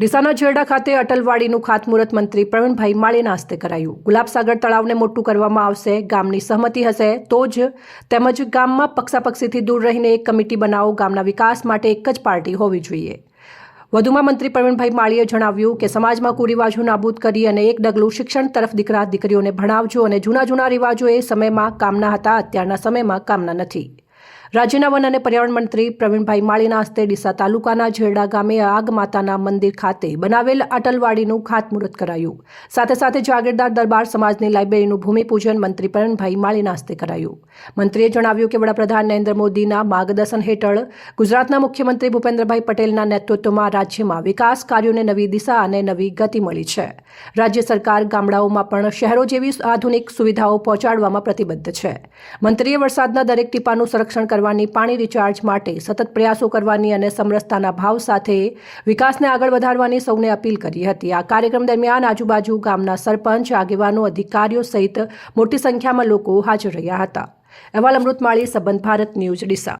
ડીસાના જેરડા ખાતે અટલવાડીનું ખાતમુહૂર્ત મંત્રી પ્રવીણભાઈ માળીના હસ્તે કરાયું. ગુલાબસાગર તળાવને મોટું કરવામાં આવશે, ગામની સહમતિ હશે, તો જ તેમજ ગામમાં પક્ષાપક્ષીથી દૂર રહીને એક કમિટી બનાવો ગામના વિકાસ માટે એક જ પાર્ટી હોવી જોઈએ. વધુમાં મંત્રી પ્રવીણભાઈ માળીએ જણાવ્યું કે સમાજમાં કુરિવાજો નાબૂદ કરી અને એક ડગલું શિક્ષણ તરફ દીકરા દીકરીઓને ભણાવજો અને જૂના જૂના રિવાજો એ સમયમાં કામના હતા, અત્યારના સમયમાં કામના નથી. રાજ્યના વન અને પર્યાવરણ મંત્રી પ્રવીણભાઈ માળીના હસ્તે ડીસા તાલુકાના ઝેરડા ગામે આગ માતાના મંદિર ખાતે બનાવેલ અટલવાડીનું ખાતમુહૂર્ત કરાયું. સાથે સાથે જાગીરદાર દરબાર સમાજની લાઇબ્રેરીનું ભૂમિપૂજન મંત્રી પ્રવીણભાઈ માળીના હસ્તે કરાયું. મંત્રીએ જણાવ્યું કે વડાપ્રધાન નરેન્દ્ર મોદીના માર્ગદર્શન હેઠળ ગુજરાતના મુખ્યમંત્રી ભૂપેન્દ્રભાઈ પટેલના નેતૃત્વમાં રાજ્યમાં વિકાસ કાર્યોને નવી દિશા અને નવી ગતિ મળી છે. રાજ્ય સરકાર ગામડાઓમાં પણ શહેરો જેવી આધુનિક સુવિધાઓ પહોંચાડવામાં પ્રતિબદ્ધ છે. મંત્રીએ વરસાદના દરેક ટીપાનું સંરક્ષણ કરવાની પાણી રિચાર્જ માટે સતત પ્રયાસો કરવાની અને સમરસતાના ભાવ સાથે વિકાસને આગળ વધારવાની સૌને અપીલ કરી હતી. આ કાર્યક્રમ દરમિયાન આજુબાજુ ગામના સરપંચ, આગેવાનો, અધિકારીઓ સહિત મોટી સંખ્યામાં લોકો હાજર રહ્યા હતા. અહેવાલ અમૃતમાળી, સંબંધ ભારત ન્યૂઝ, ડીસા.